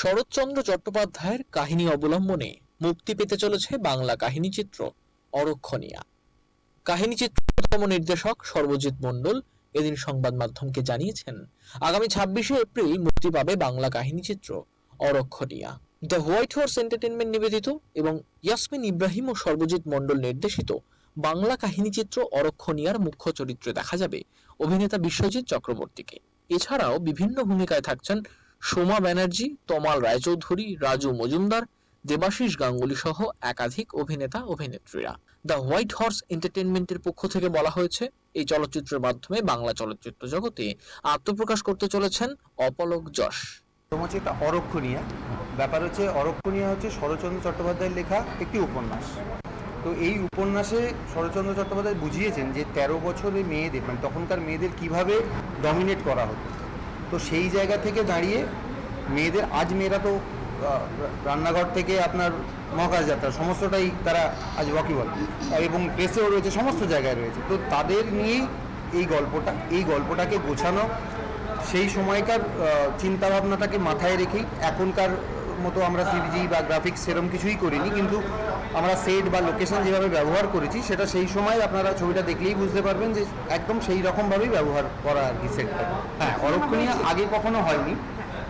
শরৎচন্দ্র চট্টোপাধ্যায়ের কাহিনী অবলম্বনে মুক্তি পেতে চলেছে বাংলা কাহিনীচিত্র অরক্ষণীয়া। কাহিনীচিত্রতম নির্দেশক সর্বজিৎ মণ্ডল এদিন সংবাদ মাধ্যমকে জানিয়েছেন, আগামী ছাব্বিশে এপ্রিল মুক্তি পাবে Bangla কাহিনীচিত্র Arakshaniya. The white horse entertainment নিবেদিত এবং ইয়াসমিন ইব্রাহিম ও সর্বজিৎ মণ্ডল নির্দেশিত বাংলা কাহিনীচিত্র অরক্ষণীয়ার মুখ্য চরিত্রে দেখা যাবে অভিনেতা বিশ্বজিৎ চক্রবর্তীকে। এছাড়াও বিভিন্ন ভূমিকায় থাকছেন সোমা ব্যানার্জি, তমাল রায়চৌধুরী, রাজু মজুমদার, দেবাশিস গাঙ্গুলি সহ একাধিক অভিনেতা, অভিনেত্রীরা। দ্য হোয়াইট হর্স এন্টারটেনমেন্টের পক্ষ থেকে বলা হয়েছে, এই চলচ্চিত্রের মাধ্যমে বাংলা চলচ্চিত্র জগতে আত্মপ্রকাশ করতে চলেছেন অপলক যশ। হচ্ছে একটা অরক্ষণীয়া। ব্যাপার হচ্ছে, অরক্ষণীয়া হচ্ছে শরৎচন্দ্র চট্টোপাধ্যায়ের লেখা একটি উপন্যাস। তো এই উপন্যাসে শরৎচন্দ্র চট্টোপাধ্যায় বুঝিয়েছেন যে তেরো বছরের মেয়েদের মানে তখনকার মেয়েদের কীভাবে ডমিনেট করা হতো। তো সেই জায়গা থেকে দাঁড়িয়ে মেয়েদের, আজ মেয়েরা তো রান্নাঘর থেকে আপনার মহাকাশ যাত্রা, সমস্তটাই তারা আজ ওয়াকিবল এবং প্রেসেও রয়েছে, সমস্ত জায়গায় রয়েছে। তো তাদের নিয়েই এই গল্পটা, এই গল্পটাকে গোছানো, সেই সময়কার চিন্তাভাবনাটাকে মাথায় রেখেই এখনকার মতো আমরা সিরিজি বা গ্রাফিক্স সেরকম কিছুই করিনি, কিন্তু আমরা সেট বা লোকেশন যেভাবে ব্যবহার করেছি, সেটা সেই সময় আপনারা ছবিটা দেখলেই বুঝতে পারবেন যে একদম সেই রকমভাবেই ব্যবহার করা আর কি সেটটা হ্যাঁ অরক্ষণীয় আগে কখনো হয়নি,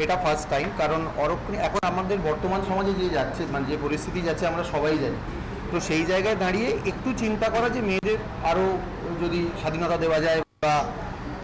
এটা ফার্স্ট টাইম কারণ অরক্ষণী এখন আমাদের বর্তমান সমাজে যে যাচ্ছে মানে যে পরিস্থিতি যাচ্ছে, আমরা সবাই জানি। তো সেই জায়গায় দাঁড়িয়ে একটু চিন্তা করা যে মেয়েদের আরও যদি স্বাধীনতা দেওয়া যায় বা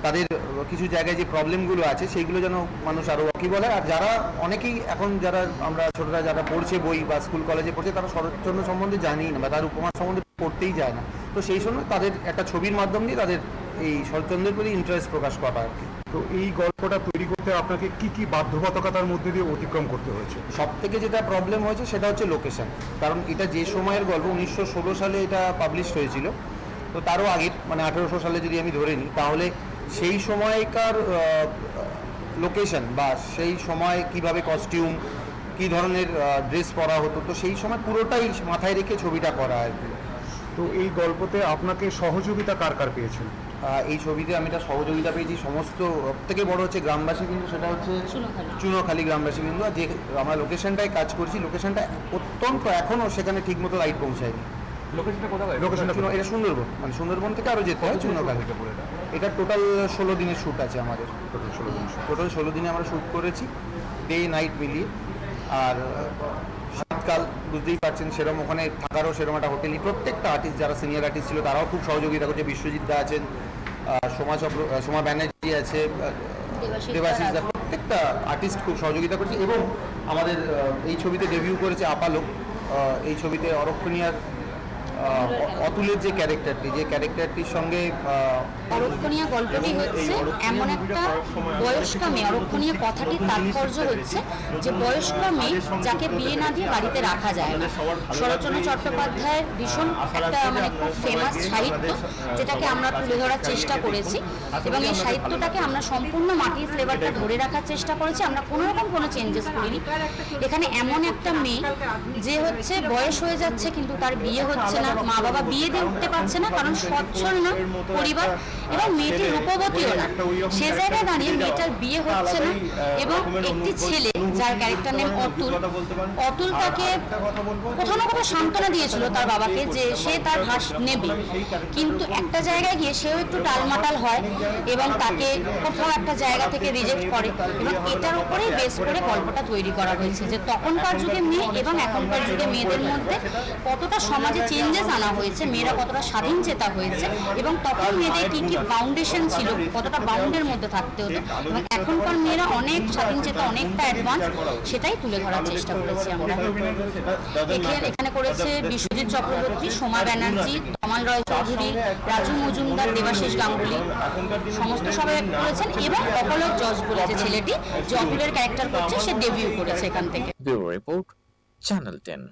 তাদের কিছু জায়গায় যে প্রবলেমগুলো আছে সেইগুলো যেন মানুষ আরও কি বলে। আর যারা অনেকেই এখন যারা আমরা ছোটরা যারা পড়ছে বই বা স্কুল কলেজে পড়ছে তারা শরৎচন্দ্র সম্বন্ধে জানেই না বা তার উপমা সম্বন্ধে পড়তেই যায় না। তো সেই সময় তাদের একটা ছবির মাধ্যম দিয়ে তাদের এই শরৎচন্দ্রের প্রতি ইন্টারেস্ট প্রকাশ করা আর কি। তো এই গল্পটা তৈরি করতে আপনাকে কি কি বাধ্যবাধকতার মধ্যে দিয়ে অতিক্রম করতে হয়েছে? সব থেকে যেটা প্রবলেম হয়েছে সেটা হচ্ছে লোকেশন কারণ এটা যে সময়ের গল্প উনিশশো ষোলো সালে এটা পাবলিশ হয়েছিল। তো তারও আগের মানে আঠেরোশো সালে যদি আমি ধরে নিই তাহলে সেই সময়কার লোকেশন বা সেই সময় কীভাবে কস্টিউম কী ধরনের ড্রেস পরা হতো তো সেই সময় পুরোটাই মাথায় রেখে ছবিটা করা আর কি। তো এই গল্পতে আপনাকে সহযোগিতা কার কার পেয়েছেন? এই ছবিতে আমি একটা সহযোগিতা পেয়েছি সমস্ত থেকে বড় হচ্ছে গ্রামবাসী কিন্তু সেটা হচ্ছে চুনোখালি। গ্রামবাসী বিন্দু আর যে আমরা লোকেশনটায় কাজ করছি লোকেশনটা অত্যন্ত এখনও সেখানে ঠিকমতো লাইট পৌঁছায়নি। লোকেশনটা কোথায় লোকেশনটা এটা সুন্দরবন। মানে সুন্দরবন থেকে আরও যেতে হয় এটা টোটাল ষোলো দিনের শ্যুট আছে আমাদের। টোটাল ষোলো দিনে আমরা শ্যুট করেছি ডে নাইট মিলিয়ে। আর শীতকাল বুঝতেই পারছেন সেরকম ওখানে থাকারও সেরকম একটা হোটেলই প্রত্যেকটা আর্টিস্ট যারা সিনিয়র আর্টিস্ট ছিল তারাও খুব সহযোগিতা করছে। বিশ্বজিৎ দা আছেন সোমা চক্র সোমা ব্যানার্জি আছে দেবাশিস দা প্রত্যেকটা আর্টিস্ট খুব সহযোগিতা করছে। এবং আমাদের এই ছবিতে ডেবিউ করেছে আপালোক এই ছবিতে অরক্ষণীয়ার অতুলের যে ক্যারেক্টারটি যে ক্যারেক্টারটির সঙ্গে অরক্ষণীয় গল্পটি হচ্ছে এমন একটা বয়স্কা মেয়ে অরক্ষণীয় কথাটির তাৎপর্য হচ্ছে যে বয়স্ক মেয়ে যাকে বিয়ে না দিয়ে বাড়িতে রাখা যায় না। শরৎচন্দ্র চট্টোপাধ্যায়ের ভীষণ একটা মানে খুব ফেমাস সাহিত্য যেটাকে আমরা তুলে ধরার চেষ্টা করেছি এবং এই সাহিত্যটাকে আমরা সম্পূর্ণ মাটির ফ্লেভারটা ধরে রাখার চেষ্টা করেছি। আমরা কোনো রকম কোনো চেঞ্জেস করিনি। এখানে এমন একটা মেয়ে যে হচ্ছে বয়স হয়ে যাচ্ছে কিন্তু তার বিয়ে হচ্ছে না। মা বাবা বিয়ে দিয়ে উঠতে পারছে না, কারণ সচ্ছল না পরিবার এবং মেয়েটি রূপবতীও না। সে জায়গায় দাঁড়িয়ে মেয়েটার বিয়ে হচ্ছে না এবং একটি ছেলে, যার ক্যারেক্টার নেম অতুল। অতুল তাকে কোথাও না কোথাও সান্ত্বনা দিয়েছিল তার বাবাকে যে সে তার ঘাস নেবে। কিন্তু একটা জায়গায় গিয়ে সেও একটু টালমাটাল হয় এবং তাকে কোথাও একটা জায়গা থেকে রিজেক্ট করে এবং এটার উপরেই বেস করে গল্পটা তৈরি করা হয়েছে যে তখনকার যুগে মেয়ে এবং এখনকার যুগে মেয়েদের মধ্যে কতটা সমাজে চেঞ্জেস আনা হয়েছে, মেয়েরা কতটা স্বাধীন চেতা হয়েছে এবং তখন মেয়েদের কি কি বাউন্ডেশন ছিল, কতটা বাউন্ডের মধ্যে থাকতে হতো এবং এখনকার মেয়েরা অনেক স্বাধীন চেতা, অনেকটা অ্যাডভান্স সেটাই তুলে ধরার চেষ্টা করেছি আমরা। এখানে করেছে বিশ্বজিৎ চক্রবর্তী, সোমা ব্যানার্জি, তমাল রয় চৌধুরী, রাজু মজুমদার, দেবাশিস গাঙ্গুলি, সমস্ত সবাই করেছেন এবং অপলক জজ বলে যে ছেলেটি যে অতুলের ক্যারেক্টার করছে, সে ডেবিউ করেছে এখান থেকে। Bureau report, channel ten.